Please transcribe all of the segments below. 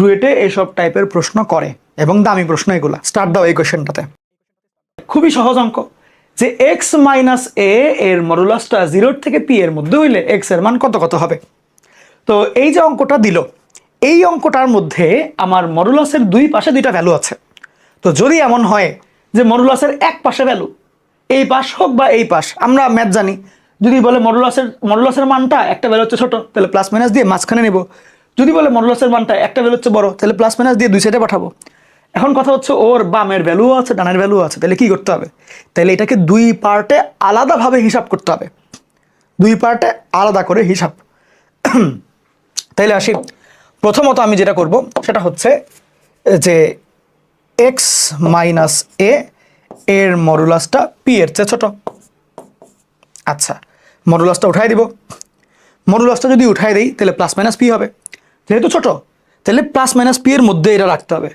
রুয়েটে এসব টাইপের প্রশ্ন করে এবং দামি প্রশ্ন এগুলা। স্টার্ট দাও এই কোয়েশ্চেনটাতে খুবই সহজ অঙ্ক। যে এক্স মাইনাস এ এর মরুলাসটা জিরোর থেকে পি এর মধ্যে হইলে এক্সের মান কত কত হবে? তো এই যে অঙ্কটা দিল, এই অঙ্কটার মধ্যে আমার মরুলাসের দুই পাশে দুইটা ভ্যালু আছে। তো যদি এমন হয় যে মরুলাসের এক পাশে ভ্যালু এই পাশ হোক বা এই পাশ, আমরা ম্যাথ জানি। যদি বলে মরুলাসের মরুলাসের মানটা একটা ভ্যালু হচ্ছে ছোট, তাহলে প্লাস মাইনাস দিয়ে মাঝখানে নেব। যদি বলে মডুলাসের মানটা একটা ভ্যালু হচ্ছে বড়, তাহলে প্লাস মাইনাস দিয়ে দুই সাইডে পাঠাবো। এখন কথা হচ্ছে ওর বামের ভ্যালু আছে, ডানের ভ্যালু আছে, তাহলে কি করতে হবে? তাহলে এটাকে দুই পার্টে আলাদাভাবে হিসাব করতে হবে। দুই পার্টে আলাদা করে হিসাব। তাইলে আসি। প্রথমত আমি যেটা করব, সেটা হচ্ছে যে এক্স মাইনাস এ এর মরুলাসটা পি এর চেয়ে ছোট। আচ্ছা মরুলাসটা উঠাই দিব। মরুলাসটা যদি উঠাই দিই, তাহলে প্লাস মাইনাস পি হবে। যেহেতু ছোট, তাহলে প্লাস মাইনাস পি এর মধ্যে এটা রাখতে হবে।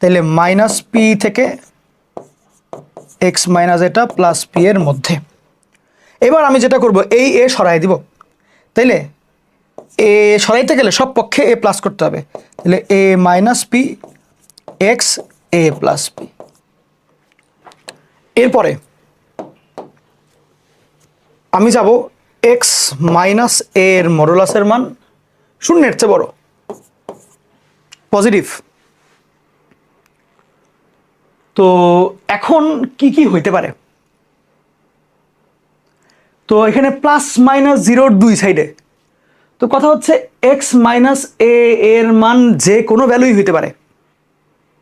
তাহলে মাইনাস পি থেকে এক্স মাইনাস এটা প্লাস পি এর মধ্যে। এবার আমি যেটা করব, এই এ সরাই দিব। তাইলে এ সরাইতে গেলে সব পক্ষে এ প্লাস করতে হবে। তাহলে A minus P X A plus P এরপরে আমি যাব এক্স মাইনাস এর মরুলাসের মান, শূন্যের চেয়ে বড়। পজিটিভ তো এখন কি কি হইতে পারে? তো এখানে প্লাস মাইনাস জিরোর দুই সাইডে তো কথা হচ্ছে এক্স মাইনাস এ এর মান যে কোনো ভ্যালুই হইতে পারে।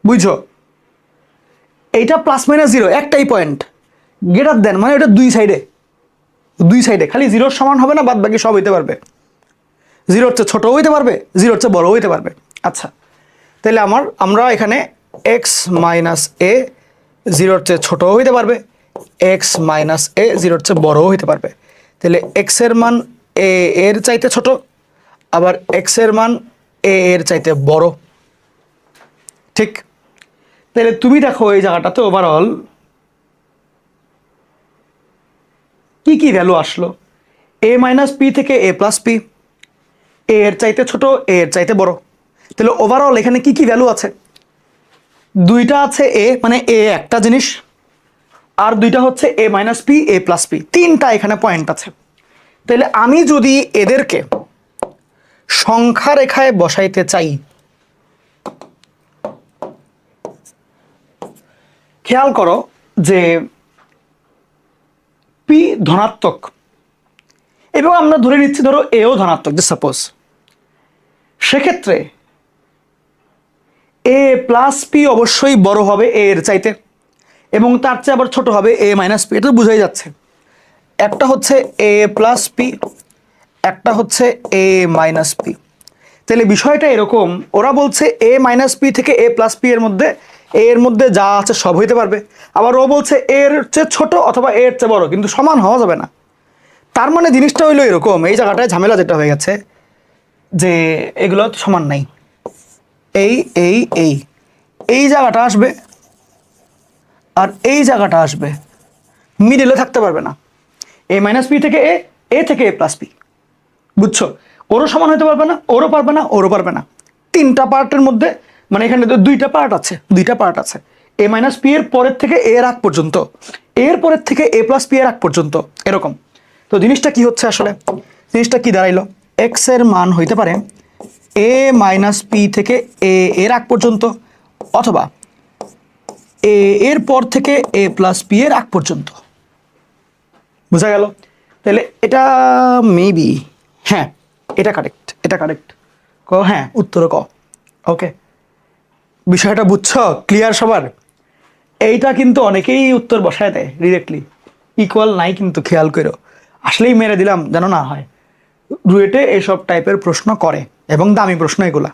বুঝছ? এইটা প্লাস মাইনাস জিরো একটাই পয়েন্ট গেটার দেন মানে এটা দুই সাইডে দুই সাইডে খালি জিরোর সমান হবে না বাদ বাকি সব হইতে পারবে। জিরোর চেয়ে ছোটো হইতে পারবে জিরোর চেয়ে বড় হইতে পারবে। আচ্ছা তাহলে আমার, আমরা এখানে এক্স মাইনাস এ জিরোর চেয়ে ছোটো হইতে পারবে এক্স মাইনাস এ জিরোর চেয়ে বড়ও হইতে পারবে। তাহলে এক্সের মান এ এর চাইতে ছোট, আবার এক্সের মান এ এর চাইতে বড়। ঠিক? তাহলে তুমি দেখো এই জায়গাটাতে ওভারঅল কি কি ভ্যালু আসলো? এ মাইনাস পি থেকে এ প্লাস পি এ এর চাইতে ছোট এ এর চাইতে বড়। তাহলে ওভারঅল এখানে কি কি ভ্যালু আছে? দুইটা আছে এ মানে এ একটা জিনিস, আর দুইটা হচ্ছে A minus P A plus P তিনটা এখানে পয়েন্ট আছে। তাহলে আমি যদি এদেরকে সংখ্যা রেখায় বসাইতে চাই, খেয়াল করো যে পি ধনাত্মক, এবং আমরা ধরে নিচ্ছি ধরো এও ধনাত্মক যে সাপোজ সেক্ষেত্রে এ প্লাস পি অবশ্যই বড় হবে এ এর চাইতে। এবং তার চেয়ে আবার ছোট হবে এ মাইনাস পি এটা বোঝাই যাচ্ছে। একটা হচ্ছে এ প্লাস পি একটা হচ্ছে এ মাইনাস পি তাহলে বিষয়টা এরকম, ওরা বলছে এ মাইনাস পি থেকে এ প্লাস পি এর মধ্যে এ এর মধ্যে যা আছে সব হইতে পারবে। আবার ও বলছে এর চেয়ে ছোট অথবা এর চেয়ে বড়, কিন্তু সমান হওয়া যাবে না। তার মানে জিনিসটা হইল এরকম, এই জায়গাটায় ঝামেলা যেটা হয়ে গেছে, যে এগুলো সমান নাই। এই এই এই। এই জায়গাটা আসবে আর এই জায়গাটা আসবে। মিডিলে থাকতে পারবে না। এ মাইনাস পি থেকে এ এ থেকে এ প্লাস পি বুঝছ? ওরও সমান হতে পারবে না, ওরও পারবে না, ওরও পারবে না। তিনটা পার্টের মধ্যে মানে এখানে দুইটা পার্ট আছে, দুইটা পার্ট আছে। এ মাইনাস পি এর পরের থেকে এ এর আগ পর্যন্ত। এর পরের থেকে এ প্লাস পি এর আগ পর্যন্ত। এরকম। তো জিনিসটা কি হচ্ছে আসলে? জিনিসটা কি দাঁড়াইলো? এক্সের মান হইতে পারে এ মাইনাস পি থেকে এ, এর আগ পর্যন্ত, অথবা এ, এর পর থেকে এ প্লাস পি এর আগ পর্যন্ত। বোঝা গেল? তাহলে এটা মেবি হ্যাঁ এটা কারেক্ট এটা কারেক্ট ক হ্যাঁ উত্তর ক। ওকে বিষয়টা বুঝছ? ক্লিয়ার সবার? এইটা কিন্তু অনেকেই উত্তর বসায় দেয় ডিরেক্টলি ইকুয়াল নাই কিন্তু, খেয়াল করো। আসলেই মেরে দিলাম, যেন না হয়। রুয়েটে এসব টাইপের প্রশ্ন করে এবং দামি প্রশ্ন এগুলা।